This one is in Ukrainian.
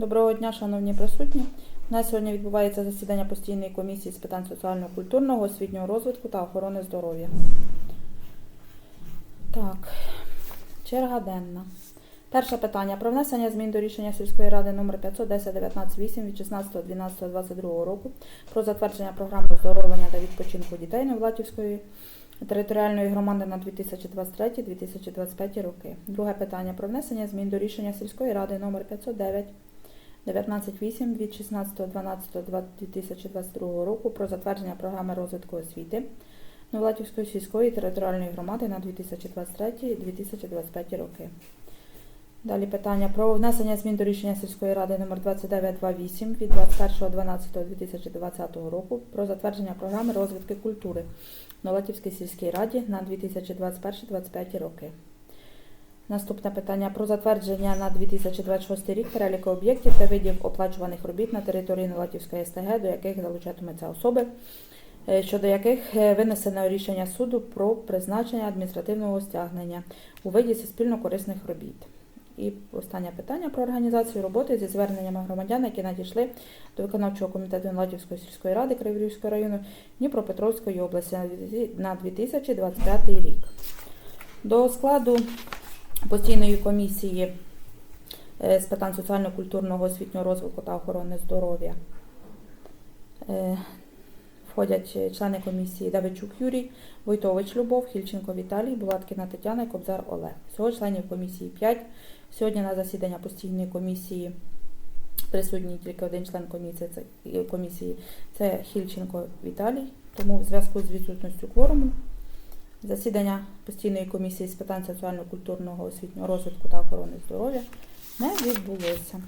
Доброго дня, шановні присутні. У нас сьогодні відбувається засідання постійної комісії з питань соціально-культурного, освітнього розвитку та охорони здоров'я. Так, черга денна. Перше питання про внесення змін до рішення сільської ради номер 510 19 від 16.12.22 року про затвердження програми оздоровлення та відпочинку дітей Невлатівської територіальної громади на 2023-2025 роки. Друге питання про внесення змін до рішення сільської ради номер 509 19.8 від 16.12.2022 року про затвердження програми розвитку освіти Новолатівської сільської територіальної громади на 2023-2025 роки. Далі питання про внесення змін до рішення сільської ради номер 2928 від 21.12.2020 року про затвердження програми розвитку культури в Новолатівській сільській раді на 2021-2025 роки. Наступне питання про затвердження на 2026 рік переліку об'єктів та видів оплачуваних робіт на території Новолатівської СТГ, до яких залучатимуться особи, е, щодо яких е, винесено рішення суду про призначення адміністративного стягнення у виді суспільно-корисних робіт. І останнє питання про організацію роботи зі зверненнями громадян, які надійшли до виконавчого комітету Новолатівської сільської ради Криворізького району Дніпропетровської області на 2025 рік. До складу постійної комісії е, з питань соціально-культурного освітнього розвитку та охорони здоров'я е, входять е, члени комісії Давичук Юрій, Войтович Любов, Хільченко Віталій, Булаткіна Тетяна і Кобзар Олег. Всього членів комісії 5. Сьогодні на засідання постійної комісії присутній тільки один член комісії комісії це Хільченко Віталій. Тому в зв'язку з відсутністю кворуму Засідання постійної комісії з питань соціально-культурного освітнього розвитку та охорони здоров'я не відбулося.